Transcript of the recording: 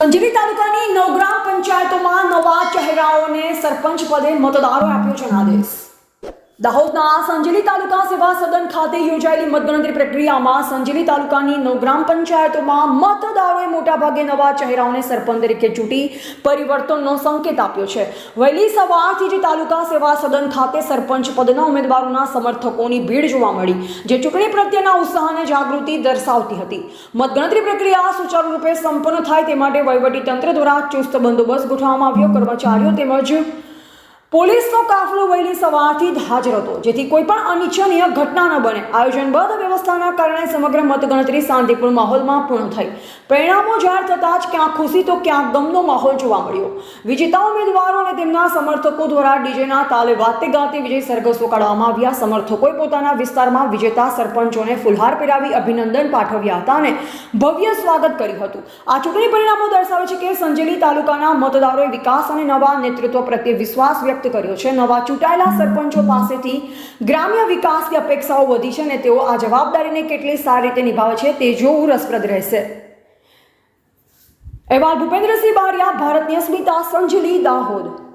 સંજેલી તાલુકાની નવગ્રામ પંચાયતોમાં નવા ચહેરાઓને સરપંચ પદે મતદારો આપ્યો જનાદેશ દાહોદના સંજેલી તાલુકા સેવા સદન ખાતે યોજાયેલી મતગણતરી પ્રક્રિયામાં સંજેલી તાલુકાની નવગ્રામ પંચાયતોમાં મતદારોએ મોટાભાગે નવા ચહેરાઓને સરપંચ તરીકે ચૂંટી પરિવર્તનનો સંકેત આપ્યો છે. વહેલી સવારથી જ તાલુકા સેવા સદન ખાતે સરપંચ પદના ઉમેદવારોના સમર્થકોની ભીડ જોવા મળી, જે ચૂંટણી પ્રત્યેના ઉત્સાહ અને જાગૃતિ દર્શાવતી હતી. મતગણતરી પ્રક્રિયા સુચારુ રૂપે સંપન્ન થાય તે માટે વહીવટી તંત્ર દ્વારા ચુસ્ત બંદોબસ્ત ગોઠવવામાં આવ્યો. કર્મચારીઓ તેમજ પોલીસનો કાફલો સવારથી જ હાજર હતો, જેથી કોઈ પણ અનિચ્છનીય ઘટના ન બને. આયોજનબદ્ધ વ્યવસ્થાના કારણે સમગ્ર મતગણતરી શાંતિપૂર્ણ માહોલમાં પૂર્ણ થઈ. પરિણામો જાહેર થતાં જ ક્યાંક ખુશી તો ક્યાંક ગમનો માહોલ જોવા મળ્યો. વિજેતા ઉમેદવારો અને તેમના સમર્થકો દ્વારા ડીજેના તાલે વાતે ગાતે વિજય સરઘસો કાઢવામાં આવ્યા. સમર્થકોએ પોતાના વિસ્તારમાં વિજેતા સરપંચોને ફુલહાર પહેરાવી અભિનંદન પાઠવ્યા હતા અને ભવ્ય સ્વાગત કર્યું હતું. આ ચૂંટણી પરિણામો દર્શાવે છે કે સંજેલી તાલુકાના મતદારોએ વિકાસ અને નવા નેતૃત્વ પ્રત્યે વિશ્વાસ વ્યક્ત કર્યો છે. નવા ચૂંટાયેલા સરપંચો પાસેથી ગ્રામ્ય વિકાસની અપેક્ષાઓ વધી છે અને તેઓ આ જવાબદારીને કેટલી સારી રીતે નિભાવે છે તે જોવું રસપ્રદ રહેશે. અહેવાલ ભૂપેન્દ્રસિંહ બારિયા ભારતની અસ્મિતા સંજલી, દાહોદ.